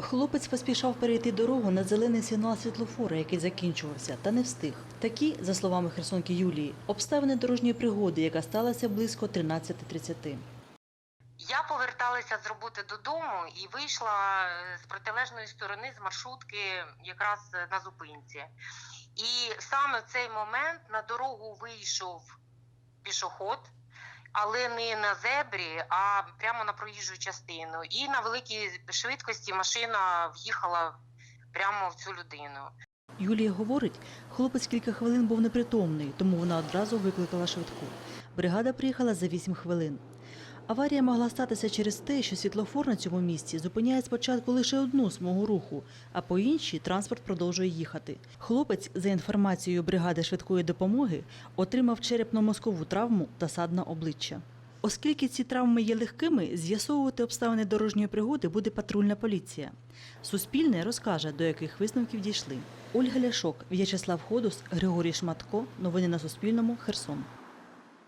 Хлопець поспішав перейти дорогу на зелений сигнал світлофора, який закінчувався, та не встиг. Такі, за словами херсонки Юлії, обставини дорожньої пригоди, яка сталася близько 13.30. Я поверталася з роботи додому і вийшла е, з протилежної сторони з маршрутки якраз е, на зупинці. І саме в цей момент на дорогу вийшов пішоход, але не на зебрі, а прямо на проїжджу частину. І на великій швидкості машина в'їхала прямо в цю людину. Юлія говорить, хлопець кілька хвилин був непритомний, тому вона одразу викликала швидку. Бригада приїхала за 8 хвилин. Аварія могла статися через те, що світлофор на цьому місці зупиняє спочатку лише одну смугу руху, а по іншій транспорт продовжує їхати. Хлопець, за інформацією бригади швидкої допомоги, отримав черепно-мозкову травму та сад на обличчя. Оскільки ці травми є легкими, з'ясовувати обставини дорожньої пригоди буде патрульна поліція. Суспільне розкаже, до яких висновків дійшли. Ольга Ляшок, В'ячеслав Ходус, Григорій Шматко. Новини на Суспільному. Херсон.